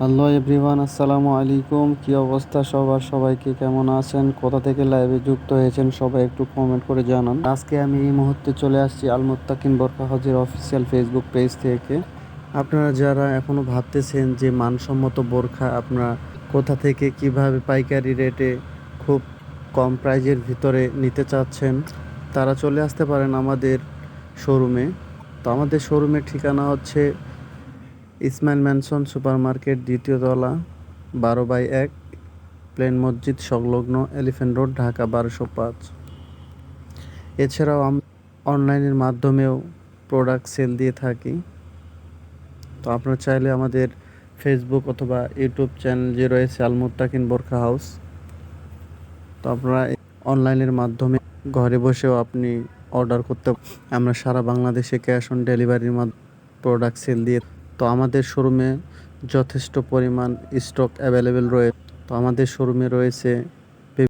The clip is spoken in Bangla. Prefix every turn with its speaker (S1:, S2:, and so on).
S1: হ্যালো এভরিওয়ান, আসসালামু আলাইকুম। কি অবস্থা সবার? সবাইকে কেমন আছেন? কোথা থেকে লাইভে যুক্ত হয়েছেন সবাই একটু কমেন্ট করে জানান। আজকে আমি এই মুহূর্তে চলে আসছি আলমুত্তাকিন বরকা হজের অফিসিয়াল ফেসবুক পেজ থেকে। আপনারা যারা এখনও ভাবতেছেন যে মানসম্মত বোরখা আপনারা কোথা থেকে, কীভাবে পাইকারি রেটে খুব কম প্রাইজের ভিতরে নিতে চাচ্ছেন, তারা চলে আসতে পারেন আমাদের শোরুমে তো আমাদের শোরুমের ঠিকানা হচ্ছে ইসমাইল ম্যানসন সুপার মার্কেট দ্বিতীয় তলা, বারো বাই এক, প্লেন মসজিদ সংলগ্ন এলিফেন্ট রোড, ঢাকা বারোশো পাঁচ। এছাড়াও অনলাইনের মাধ্যমেও প্রোডাক্ট সেল দিয়ে থাকি। তো আপনারা চাইলে আমাদের ফেসবুক অথবা ইউটিউব চ্যানেল যে রয়েছে, আলমুত্তাকিন বোরখা হাউস, তো আপনারা অনলাইনের মাধ্যমে ঘরে বসেও আপনি অর্ডার করতে আমরা সারা বাংলাদেশে ক্যাশ অন ডেলিভারির মাধ্যমে প্রোডাক্ট সেল দিয়ে তো আমাদের শোরুমে যথেষ্ট পরিমাণ স্টক অ্যাভেলেবেল রয়ে তো আমাদের শোরুমে রয়েছে